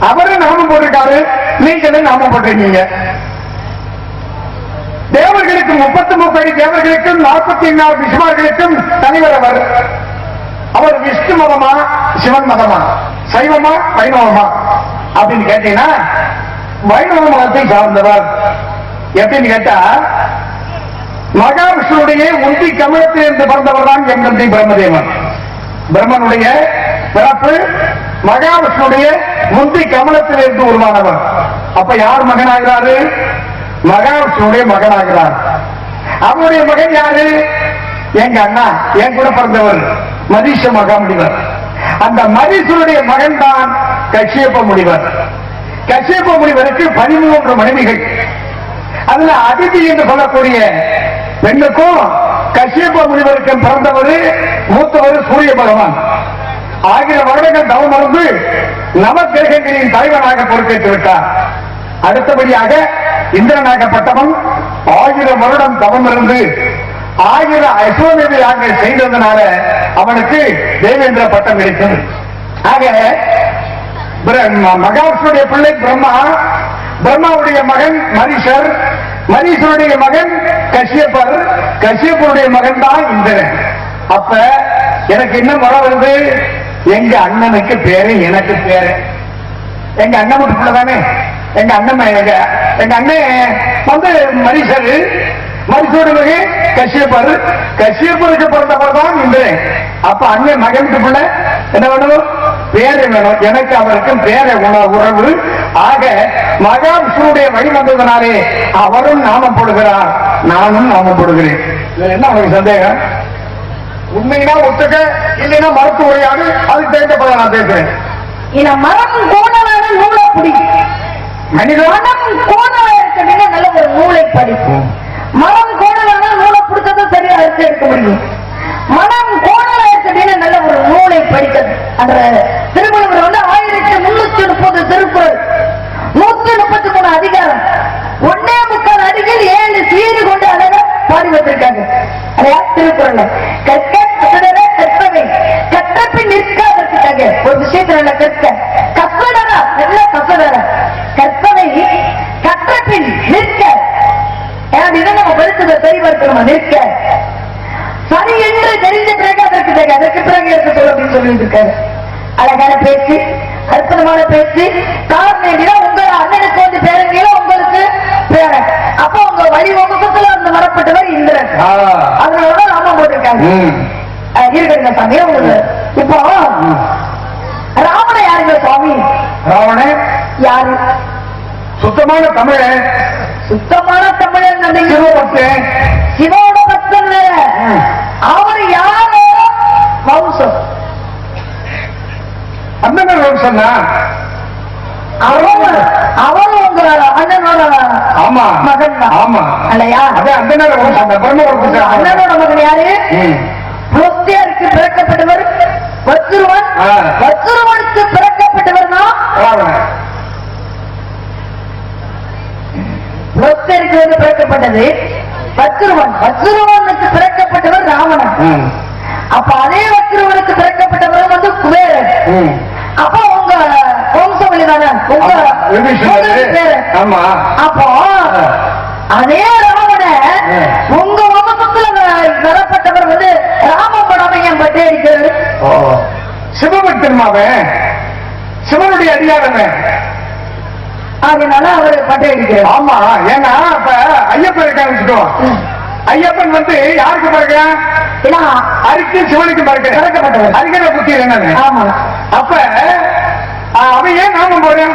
அவரு நாமம் போட்டிருக்காரு. நீங்களும் நாமம் போட்டிருக்கீங்க? தேவர்களுக்கு முப்பத்தி முப்பது தேவர்களுக்கும் நாற்பத்தி நாலு விஸ்வார்களுக்கும் தலைவர் அவர் அவர் விஷ்ணு மதமா சிவன் மதமா? சைவமா வைணவமா? அப்படின்னு கேட்டீங்கன்னா வைணவ மதத்தை சார்ந்தவர். எப்படின்னு கேட்டா மகாவிஷ்ணுடைய உந்தி கமலத்திலிருந்து பிறந்தவர் தான் எம் நந்தி பிரம்மதேவன். பிரம்மனுடைய பிறப்பு மகாவிஷ்ணுடைய முந்தி கமலத்திலிருந்து உருவானவர். அப்ப யார் மகனாகிறாரு? மகாவிஷ்ணுடைய மகனாகிறார். அவருடைய மகன் யாரு? எங்க அண்ணா என் கூட பிறந்தவர் மதிஷ மகாமுனிவர். அந்த மதிஷனுடைய மகன் தான் கஷ்யப்ப முனிவர். கஷ்யப்ப முனிவருக்கு பதிமூன்று மனைவிகள். அதுல அதிதி என்று சொல்லக்கூடிய பெண்ணுக்கும் கஷ்யப்ப முனிவருக்கும் பிறந்தவர் மூத்தவர் சூரிய பகவான். ஆயிரம் வருடங்கள் தவம் இருந்து நவக்கிரகங்களின் தலைவனாக பொறுப்பேற்று விட்டார். அடுத்தபடியாக இந்திரனாகப்பட்டவன் ஆயிரம் வருடம் தவம் இருந்து ஆயிரம் அசோதனை யாகங்கள் செய்ததனால அவனுக்கு தேவேந்திர பட்டம் கிடைத்தது. ஆக மகாவிஷ்ணுடைய பிள்ளை பிரம்மா பிரம்மாவுடைய மகன் மரிஷர் மரிஷருடைய மகன் கஷ்யப்பர் கஷ்யப்பருடைய மகன் தான் இந்திரன். அப்ப எனக்கு என்ன மரம் வருது எங்க அண்ணனுக்கு பேரு எனக்கு பேரு. எங்க அண்ணன் வீட்டு பிள்ளை தானே எங்க அண்ணன் எங்க எங்க அண்ணன் வந்து மரிசரு. மரிசோடு மகன் கஷ்யப்பர். கஷ்யப்பருக்கு பிறந்தவர் தான் இந்திரன் அப்ப அண்ணன் மகனுக்கு பிள்ளை என்ன வேணும்? பேரை வேணும். எனக்கு அவருக்கும் பேரை உணவு உறவு. ஆக மகாவிஷ்ணுடைய வழி வந்ததுனாலே அவரும் நாமப்படுகிறார். நானும் நாமப்படுகிறேன். என்ன உனக்கு சந்தேகம்? உண்மைனா ஒத்துக்க இல்லைன்னா மறுத்து உரையாது அதுக்கு தெரிஞ்ச பதம் நான் பேசுறேன். இந்த மரம் கோணலான நூலை பிடி மனிதன் மனம் கோணலா இருக்கிறதுனா நல்ல ஒரு நூலை படிப்பு மரம் கோணலான நூலை பிடிச்சது சரியா அறுத்து எடுக்க முடியும். மனம் கோணலா இருக்கிறதுனா நல்ல ஒரு நூலை படிக்கிறது அந்த திருமணம் வந்து ஆயிரத்தி முன்னூத்தி முப்பது திருக்குறள். நூத்தி முப்பத்தி மூணு அதிகாரம். ஒன்னே முக்கால் அடிகள் ஏழு சீறு கொண்டு அழகா பாடி வச்சிருக்காங்க. அதையா திருக்குறள் கற்க நல்ல கற்க கற்படனா நல்ல கற்படனா கற்பனை கற்றப்பின் நிற்க. ஏன்னா நம்ம படிச்சதை சரிபடுத்தணும் நிற்க. சரி என்று தெரிந்த பிறகு அதற்கு பிறகு அதற்கு பிறகு இருக்க சொல்ல அப்படின்னு சொல்லிட்டு இருக்காரு அழகான பேச்சு அற்புதமான பேச்சு. காரணம் உங்க அண்ணனுக்கு வந்து பேரங்களோ உங்களுக்கு பேரன். அப்போ உங்க வழி வகுப்புல இருந்து வரப்பட்டவர் இந்திரன். அதனாலதான் நாம போட்டிருக்காங்க. இருக்குங்க சாமி உங்களுக்கு இப்போ யாருங்க சுவாமி? ராவணன் யாரு? சுத்தமான தமிழன் சுத்தமான தமிழன் சிவபக்தன் சிவோட பக்தன் அவர் யாரு? வம்சம். அந்த சொன்னா அவர் அவர் உங்க அண்ணனோட ஆமா. மகன். ஆமா. இல்லையா? அதே அந்த நேரம் வம்சம், வம்சம். அண்ணனோட மகன் யாரு. புலத்தியருக்கு பிறக்கப்பட்டவர் வத்ருவன் ஆ. வத்ருவனுக்கு பிறக்கப்பட்டவர் தான் ராவணன் புலத்தியருக்கு வந்து பிறக்கப்பட்டது வத்ருவன் வத்ருவனுக்கு பிறக்கப்பட்டவர் ராவணன். அப்ப அதே வத்ருவனுக்கு பிறக்கப்பட்டவர் வந்து குபேரன். அப்போ உங்க வம்ச வழிதானே உங்க ஆமா, அப்போ அதே ராவண. உங்க வம்சத்துல வரப்பட்டவர் வந்து ராமன் படம் ஏன் பட்டி அடிக்கிறாரு ஓ. சிவபக்தன் அவன் சிவனுடைய அதிகாரமே. அதனால அவர் பட்டி அடிக்கிறார் ஆமா ஏன்னா இப்ப ஐயப்பன் இருக்கான்னு வச்சுக்கோ ஐயப்பன் வந்து யாருக்கு பிறகுறான் ஏன்னா அரிக்கு சிவனுக்கு பிறகு பிறக்கப்பட்டவர். அரிக்கிற புத்தி என்னன்னு ஆமா. அப்ப அவன் ஏன் நாமம் போறேன்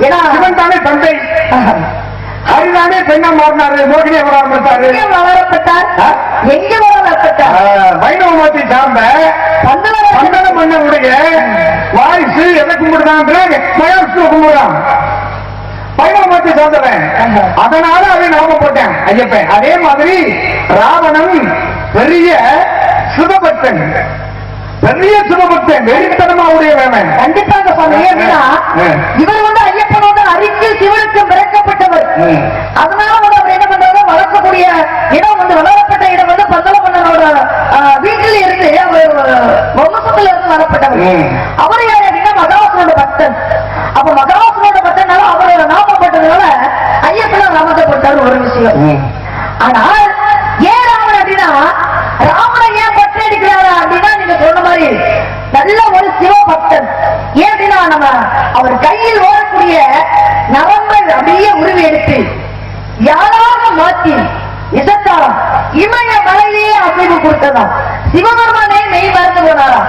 ஏன்னா சிவன் தானே தந்தை. ஹரிதானே பெண்ணா மாறினாரு மோகினி அவர் ஆரம்பித்தாரு வளரப்பட்டார்? எங்க வளரப்பட்டார் வைணவ மதத்தை சார்ந்த பந்தன மன்னனுடைய வாரிசு எதை கும்பிடுறான் மகாவிஷ்ணு கும்பிடுறான். வைணவ மதத்தை சார்ந்தவன். அதனால அதை நாம போட்டேன் ஐயப்பன் அதே மாதிரி ராவணன் பெரிய சிவபக்தன் பெரிய சிவபக்தன் வெறித்தனமா உடைய வேவன் கண்டிப்பாக சுவாமி ஏன்னா ஆ. இவர் வந்து ஐயப்பனோட அரிக்கு சிவனுக்கு பிறக்கப்பட்டவர். அதனால வந்து அவர் என்ன பண்றாரு வளர்க்கக்கூடிய இடம் வந்து வளரப்பட்ட இடம் வந்து பந்தல மன்னனோட ஆஹ், வீட்டில் இருந்து அவர் வம்சத்துல இருந்து வரப்பட்டவர். அவர் யார் அப்படின்னா பக்தன் சிவபெருமானே மெய் மறந்து போனாரா.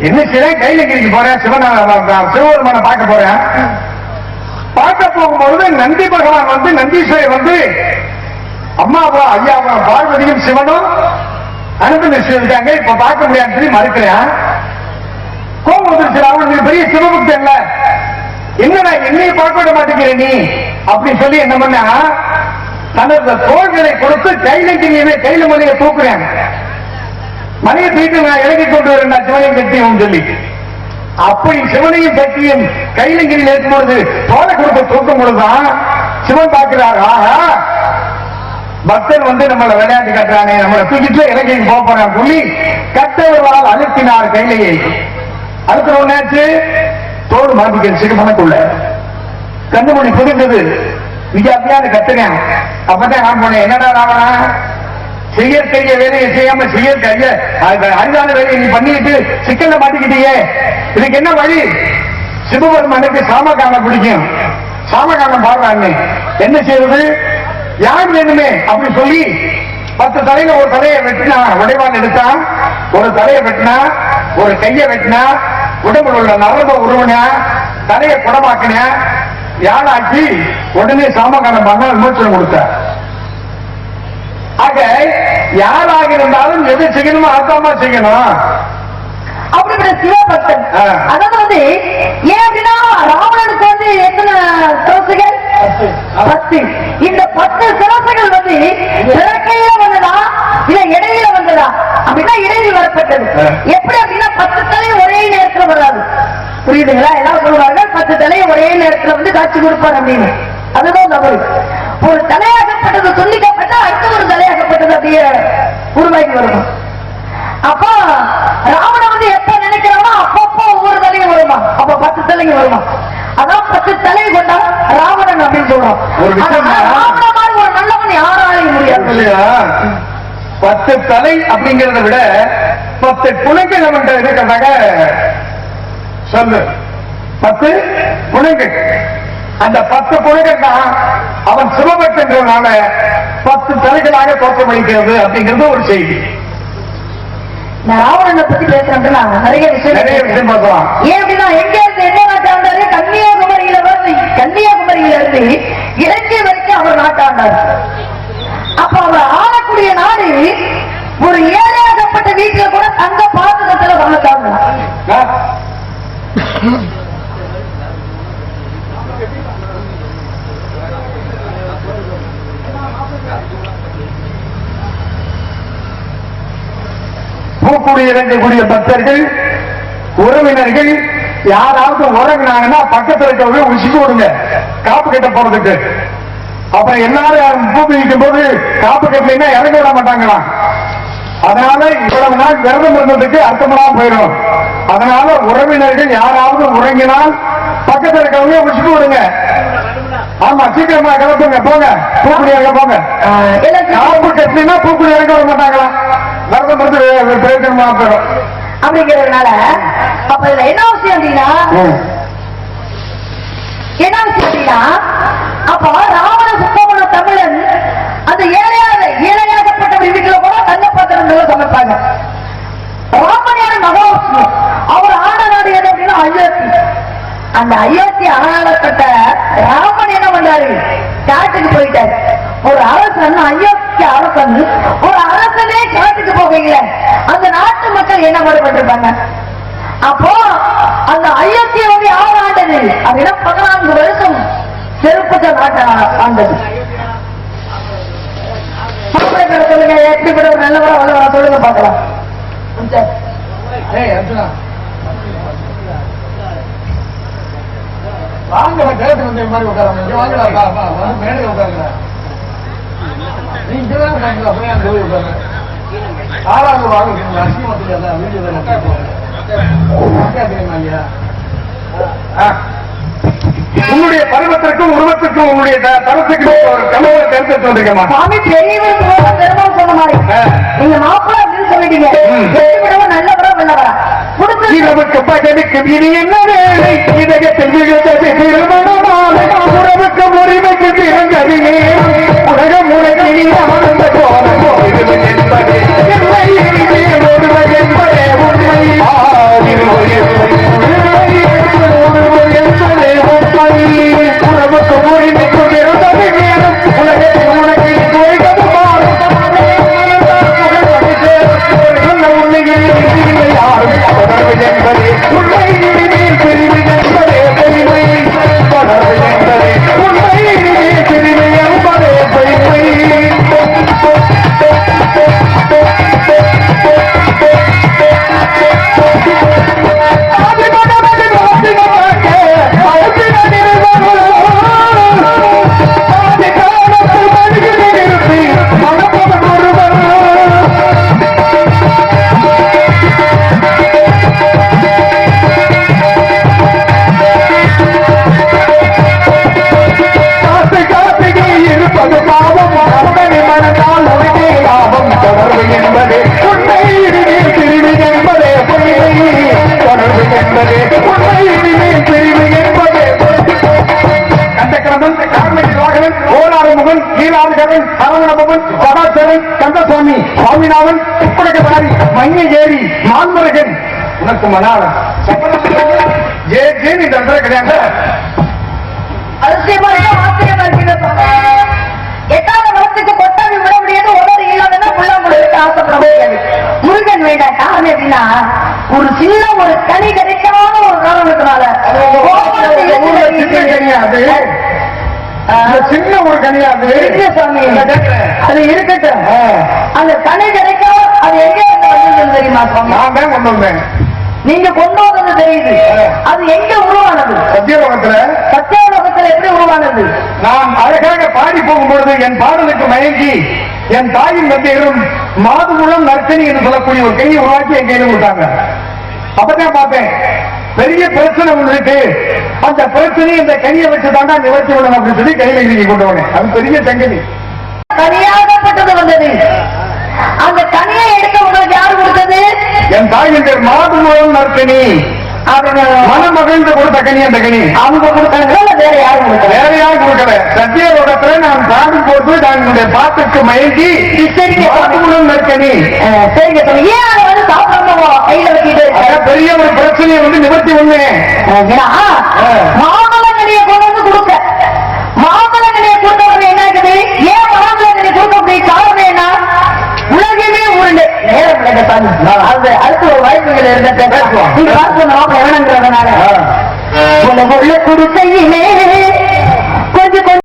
என்ன செய்ய கைலகிரிக்கு போறேன் சிவபெருமான பார்க்க போறேன். பார்க்க போகும்பொழுது நந்தி பகவான் வந்து நந்தீஸ்வரர் வந்து அம்மாவா ஐயாவா பார்வதியும் சிவனும் அனுப்பி இருக்காங்க இப்ப பார்க்க முடியாதுன்னு சொல்லி மறுக்கிறேன் கோபம் வந்துருச்சு பெரிய சிவபக்தன் இல்ல. என்னடா என்னைய பார்க்க விட மாட்டேங்கிற நீ? அப்படின்னு சொல்லி என்ன பண்ணா தனது தோள்களை கொடுத்து கைலங்கிரியுமே கையில மலையை தூக்குறேன் மலையை தூக்கிட்டு நான் இறங்கி கொண்டு வரேன் நான் சிவனையும் கட்டியும் சொல்லி. அப்படி சிவனையும் கட்டியும் கைலங்கிரியில் இருக்கும்பொழுது தோலை கொடுத்து தூக்கும் பொழுதுதான் சிவன் பார்க்கிறார் ஆஹா பக்தர் வந்து நம்மளை விளையாட்டு கட்டுறானே நம்மளை தூக்கிட்டு இலங்கைக்கு போறான் சொல்லி கட்டவர்களால் அழுத்தினார் கைலையை அழுத்தின உடனேச்சு தோடு மாட்டிக்க சிறுமனக்குள்ள கண்ணுமணி புரிந்தது விஜயாத்தியான்னு கத்துனேன் அப்பதான் நான் போனேன் என்னடா ராவணா? செய்யற்கைய வேலையை செய்யாம செய்யற்கைய அரிதான வேலையை நீ பண்ணிட்டு சிக்கல்ல மாட்டிக்கிட்டீங்க இதுக்கு என்ன வழி? சிவபெருமானுக்கு சாமகானம் பிடிக்கும் சாமகானம் பாடுறான்னு என்ன செய்வது? யார் வேணுமே? அப்படி சொல்லி பத்து தலையில ஒரு தலையை வெட்டினா உடைவான் எடுத்தான் ஒரு தலையை வெட்டினா ஒரு கையை வெட்டினா உடம்புல உள்ள நரம்ப உருவனா தலையை குடமாக்கின யாழாக்கி உடனே சாமகானம் பண்ண விமோச்சனம் கொடுத்தார் ஆக யாராக இருந்தாலும் எது செய்யணுமோ அர்த்தமா செய்யணும். அப்படிப்பட்ட சிவபக்தன். அதாவது வந்து ஏன் அப்படின்னா ராவணனுக்கு வந்து எத்தனை சிரசுகள் பத்து. இந்த பத்து சிரசுகள் வந்து பிறக்கையில வந்ததா? இல்ல இடையில வந்ததா? அப்படின்னா இடையில் வரப்பட்டது. எப்படி அப்படின்னா பத்து தலை ஒரே நேரத்துல வராது. புரியுதுங்களா எல்லாம் சொல்லுவார்கள் பத்து தலை ஒரே நேரத்துல வந்து காட்சி கொடுப்பார் அப்படின்னு. அதுதான் தவறு. ஒரு தலையாகப்பட்டது துண்டிக்கப்பட்டா அடுத்த ஒரு தலையாகப்பட்டது அப்படியே உருவாக்கி வரணும் அப்போ ராவணன் வந்து எப்ப நினைக்கிறானோ அப்பப்போ ஒவ்வொரு தலையும் வருமா? அப்ப பத்து தலைங்க வருமா? அதான் பத்து தலை கொண்டா ராவணன் அப்படின்னு சொல்றோம். ராவணன் மாதிரி ஒரு நல்லவன் யாராலையும் முடியாது? பத்து தலை அப்படிங்கறத விட பத்து குணங்கள் நம்மகிட்ட இருக்கிறதாக சொல்லு. பத்து குணங்கள் அந்த பத்து குணங்கள் தான் அவன் சிவபக்தன்றதுனால பத்து தலைகளாக தோற்றமளிக்கிறது அப்படிங்கிறது ஒரு செய்தி. நான் ராவணனை பத்தி பேசுறேன் நான் நிறைய விஷயம் நிறைய விஷயம் ஏன் அப்படின்னா எங்க இருந்து என்ன நாட்டாண்டாரு கன்னியாகுமரியில வந்து கன்னியாகுமரியில இருந்து இலங்கை வரைக்கும் அவர் நாட்டாண்டார். அப்ப அவர் ஆளக்கூடிய நாடு ஒரு ஏழையாகப்பட்ட வீட்டுல கூட தங்க பாத்திரத்துல வளர்த்தாங்க பூக்குடி இறங்கக்கூடிய பக்தர்கள் உறவினர்கள் யாராவது உறங்கினாங்கன்னா பக்கத்துல இருக்கவங்க உசிக்கு விடுங்க காப்பு கட்ட போறதுக்கு. அப்புறம் எல்லாரும் பூ மிதிக்கும் போது காப்பு கட்டலைன்னா இறங்க விட மாட்டாங்களாம். அதனால இவ்வளவு நாள் விரதம் இருந்ததுக்கு அர்த்தமெல்லாம் போயிடும். அதனால உறவினர்கள் யாராவது உறங்கினால் பக்கத்துல இருக்கவங்க உசிக்கு விடுங்க ஆமா சீக்கிரமா கிளப்புங்க போங்க. பூக்குடி இறங்க போங்க. காப்பு கட்டலைன்னா பூக்குடி இறங்க விட மாட்டாங்களாம். விரதம் இருந்து பிரயோஜனமா போயிடும் அப்படிங்கிறதுனால அப்ப இதுல என்ன விஷயம் அப்படின்னா. என்ன விஷயம் அப்படின்னா அப்ப ராவண சுத்தமான தமிழன் அந்த ஏழையாக ஏழையாகப்பட்ட ஒரு வீட்டுல கூட தங்க பாத்திரங்களை சமைப்பாங்க. ராமனியான மகாவிஷ்ணு அவர் ஆண்ட நாடு எது அப்படின்னா அயோத்தி. அந்த அயோத்தி ஆளப்பட்ட ராமன் என்ன பண்றாரு? காட்டுக்கு போயிட்டாரு. ஒரு அரசன் அயோத்தி அரசன் ஒரு அரசனே காட்டுக்கு போவீங்க அந்த நாட்டு மக்கள் என்ன பாடுபட்டிருப்பாங்க அப்போ அந்த அயோத்தியை வந்து யார் ஆண்டது? அப்படின்னா பதினான்கு வருஷம் செருப்பத்தை நாட்ட ஆண்டது. சொல்லுங்க எப்படிப்பட்ட ஒரு நல்லவரா வல்லவரா சொல்லுங்க பார்க்கலாம். வாங்க கேட்டு வந்து மாதிரி உட்காராம இங்க மேடையில் உட்காருங்க. நீ இங்கதான் உட்காருங்க அப்படியே அங்க போய் ஆறாவது வாங்க வீடியோ உன்னுடைய பருவத்திற்கும் உருவத்திற்கும் த- தரத்துக்கும் ஒரு கனவை தேர்ந்தெடுத்து வந்திருக்கமா சுவாமி பெரியவர் சொன்ன மாதிரி. நீங்க மாப்பிள்ளை சொல்லிட்டீங்க நல்லவரா நல்லவரா இரவுக்கும் பகலுக்கும் இனி என்ன வேலை? இதயத்தில் விழுந்தது திருமணமாக உறவுக்கும் உரிமைக்கு பிறந்தது உலகம் போன சுவாமிநாதன் உப்படகதாரி மஞ்சேரி மான்மரகன். உனக்கு மனாளன் ஜே ஜேன் இந்த இடத்துல கிடையாது. எட்டாவது வளர்த்துக்கு கொட்டாவி விட முடியாது உடல் இல்லாதனா புல்லாங்குழலுக்கு ஆசைப்பட முடியாது. முருகன் வேண்டாம் காரணம் எப்படின்னா ஒரு சின்ன ஒரு கனி கிடைக்காத ஒரு காரணத்தினால. சின்ன ஒரு கனியாது இருக்கு சாமி. அது இருக்கட்டும். அந்த கனி கிடைக்காம அது எங்க வந்தது தெரியுமா சுவாமி? நான் தான் கொண்டு வந்தேன். நீங்க கொண்டு வந்தது தெரியுது. அது எங்க உருவானது? சத்தியலோகத்துல. சத்தியாலோகத்துல எப்படி உருவானது? நான் அழகாக பாடி போகும்பொழுது என் பாடலுக்கு மயங்கி என் தாயின் தந்தையரும் மாதுகுளம் நற்கனி என்று சொல்லக்கூடிய ஒரு கையை உருவாக்கி என் கையில கொடுத்தாங்க. அப்பதான் பார்த்தேன். பெரிய பிரச்சனை ஒண்ணு இருக்கு. அந்த பிரச்சனையை இந்த கையை வச்சு தாண்டா நிவர்த்தி விடணும் அப்படின்னு சொல்லி கையில இறுக்கி கொண்டு வந்தேன். அது பெரிய சங்கதி கனியாகப்பட்டது வந்தது. அந்த கனியை எடுக்க உங்களுக்கு யாரு கொடுத்தது? என் தாயின் பேர் நற்கனி அவங்க மணமகள்ந்து கொடுத்த கனி அந்த கனி. அவங்க கொடுத்தாங்களா வேற யாரும் கொடுத்தாங்க வேற யாரும் கொடுக்கல? சத்தியலோகத்துல நான் பாடும் போது நான் பாட்டுக்கு மயங்கி சரிங்க. சரிங்க. ஏன் பெரிய ஒரு பிரச்சனையை வந்து நிவர்த்தி பண்ணேன் ஏன்னா, மாம்பழங்கனியை கொண்டு வந்து கொடுக்க. மாம்பழங்கனியை கொடுத்த உடனே என்ன ஆகுது? ஏன் மாம்பழங்கனியை கொடுக்க முடியும் காரணம் என்ன? உலகமே உருண்டு. நேரம் அடுத்து ஒரு வாய்ப்புகள் இருந்த பார்த்து மாப்பிள்ள வேணுங்கிறதுனால. உலக உள்ள கொஞ்சம்